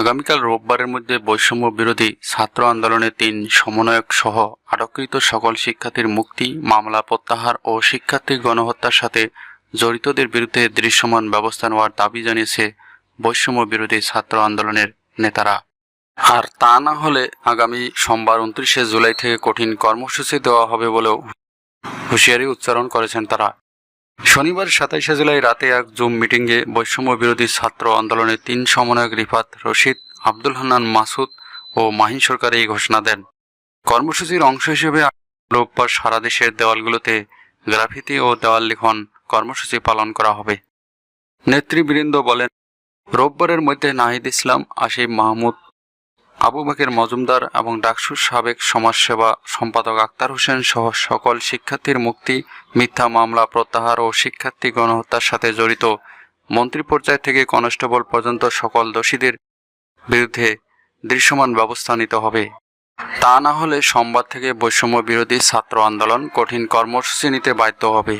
আগামীকাল রোববারের মধ্যে বৈষম্য বিরোধী ছাত্র আন্দোলনের তিন সমন্বয়ক সহ আটককৃত সকল শিক্ষার্থীর মুক্তি, মামলা প্রত্যাহার ও শিক্ষার্থী গণহত্যার সাথে জড়িতদের বিরুদ্ধে দৃশ্যমান ব্যবস্থা নেওয়ার দাবি জানিয়েছে বৈষম্য বিরোধী ছাত্র আন্দোলনের নেতারা। আর তা না হলে আগামী সোমবার উনত্রিশে জুলাই থেকে কঠিন কর্মসূচি দেওয়া হবে বলেও হুঁশিয়ারি উচ্চারণ করেছেন তারা। শনিবার সাতাইশে জুলাই রাতে এক জুম মিটিংয়ে বৈষম্য বিরোধী ছাত্র আন্দোলনের তিন সমন্বয়ক রিফাত রশিদ, আব্দুল হান্নান মাসুদ ও মাহিন সরকার এই ঘোষণা দেন। কর্মসূচির অংশ হিসেবে রোববার সারা দেশের দেওয়ালগুলোতে গ্রাফিতি ও দেওয়াল লিখন কর্মসূচি পালন করা হবে। নেতৃবৃন্দ বলেন, রোববারের মধ্যে নাহিদ ইসলাম, আসিফ মাহমুদ আবু বাকের মজুমদার এবং ডাকসুর সাবেক সমাজসেবা সম্পাদক আক্তার হোসেন সহ সকল শিক্ষার্থীর মুক্তি, মিথ্যা মামলা প্রত্যাহার ও শিক্ষার্থী গণহত্যার সাথে জড়িত। মন্ত্রী পর্যায় থেকে কনস্টেবল পর্যন্ত সকল দোষীদের বিরুদ্ধে দৃশ্যমান ব্যবস্থা নিতে হবে। তা না হলে সোমবার থেকে বৈষম্য বিরোধী ছাত্র আন্দোলন কঠিন কর্মসূচি নিতে বাধ্য হবে।